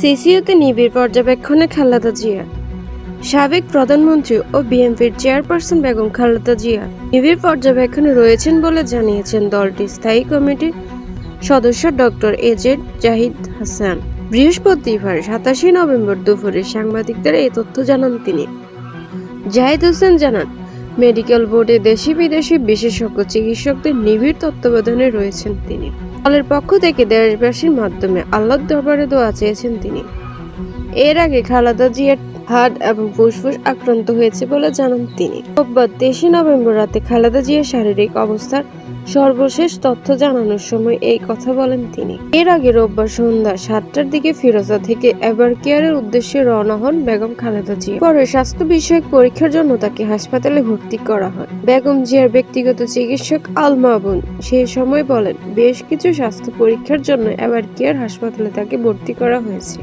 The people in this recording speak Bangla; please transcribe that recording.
সিসিউতে নিবিড় পর্যবেক্ষণে খালেদা জিয়া। সাবেক প্রধানমন্ত্রী ও বিএনপির চেয়ারপারসন বেগম খালেদা জিয়া নিবিড় পর্যবেক্ষণে রয়েছেন বলে জানিয়েছেন দলটির স্থায়ী কমিটির সদস্য ডক্টর এজেড জাহিদ হাসান। বৃহস্পতিবার সাতাশে নভেম্বর দুপুরে সাংবাদিকদের এই তথ্য জানান তিনি। জাহিদ হোসেন জানান মেডিকেল বোর্ডে দেশি বিদেশি বিশেষজ্ঞ চিকিৎসকদের নিবিড় তত্ত্বাবধানে রয়েছেন তিনি। দলের পক্ষ থেকে দেশবাসীর মাধ্যমে আল্লাহ দরবারে দোয়া চেয়েছেন তিনি। এর আগে খালাদা জিয়ার হার্ট এবং ফুসফুস আক্রান্ত হয়েছে বলে জানান তিনি। রোববার তেইশে নভেম্বর রাতে খালেদা জিয়ার শারীরিক অবস্থার সর্বশেষ তথ্য জানানোর সময় এই কথা বলেন তিনি। এর আগে রোববার সন্ধ্যা সাতটার দিকে ফিরোজা থেকে এবার কেয়ারের উদ্দেশ্যে রওনা হন বেগম খালেদা জিয়া। পরে স্বাস্থ্য বিষয়ক পরীক্ষার জন্য তাকে হাসপাতালে ভর্তি করা হয়। বেগম জিয়ার ব্যক্তিগত চিকিৎসক আল মাবুন সেই সময় বলেন, বেশ কিছু স্বাস্থ্য পরীক্ষার জন্য এবার কেয়ার হাসপাতালে তাকে ভর্তি করা হয়েছে।